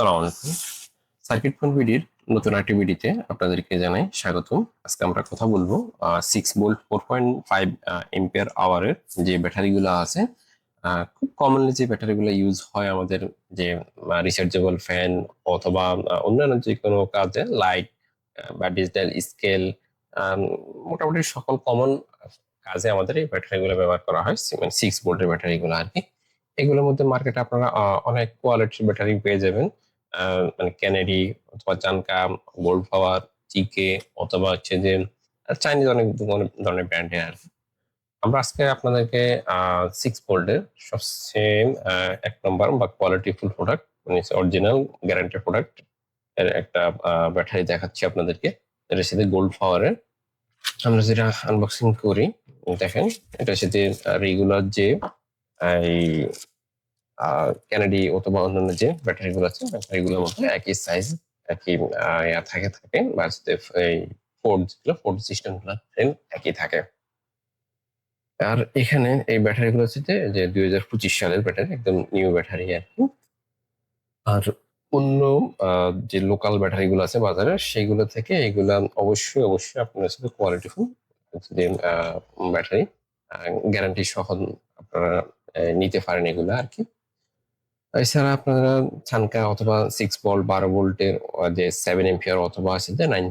সালাম আলাইকুম। Circuit phone ভিডির নতুন একটি ভিডিওতে আপনাদেরকে জানাই স্বাগতম। আজকে আমরা কথা বলব six volt four point five ampere আওয়ারের যে ব্যাটারিগুলো আছে খুব কমনলি যে ব্যাটারিগুলো ইউজ হয় আমাদের যে রিচার্জেবল ফ্যান অথবা অন্যান্য যে কোনো কাজে লাইট বা ডিজিটাল স্কেল মোটামুটি সকল কমন কাজে আমাদের এই ব্যাটারিগুলো ব্যবহার করা হয় মানে সিক্স ভোল্টের ব্যাটারিগুলো আর কি এগুলোর মধ্যে মার্কেটে আপনারা অনেক কোয়ালিটির ব্যাটারি পেয়ে যাবেন। মানে ক্যানেডি অথবা চানকা গোল্ড পাওয়ার চিকে অথবা হচ্ছে যে চাইনিজ অনেক ধরনের- ব্র্যান্ডের আর। আমরা আজকে আপনাদেরকে সিক্স ভোল্টের সবচেয়ে এক নম্বর বা কোয়ালিটি ফুল প্রোডাক্ট মানে অরিজিনাল গ্যারান্টি প্রোডাক্টের একটা ব্যাটারি দেখাচ্ছি আপনাদেরকে এটার সাথে গোল্ড পাওয়ারের আমরা যেটা আনবক্সিং করি, দেখেন এটার সাথে রেগুলার যে, এই ক্যানাডি অথবা অন্যান্য যে ব্যাটারি গুলো আছে ব্যাটারি গুলোর মধ্যে একই সাইজ একই থাকে থাকে বা এই ফোর্ড যেগুলো ফোর্ড সিস্টেমগুলো একই থাকে। আর এখানে এই ব্যাটারি গুলো হচ্ছে যে- দুই হাজার পঁচিশ সালের ব্যাটারি একদম নিউ ব্যাটারি আর কি। আর অন্য যে লোকাল ব্যাটারি গুলো আছে বাজারে সেগুলো থেকে এগুলা অবশ্যই অবশ্যই আপনার সাথে কোয়ালিটিফুল যে ব্যাটারি গ্যারান্টি সহ আপনারা নিতে পারেন এগুলো আর কি। এছাড়া আপনারা ছানকা অথবা সিক্স বল বারো ভোল্টের যে সেভেন এম্পিয়ার অথবা আছে যে নাইন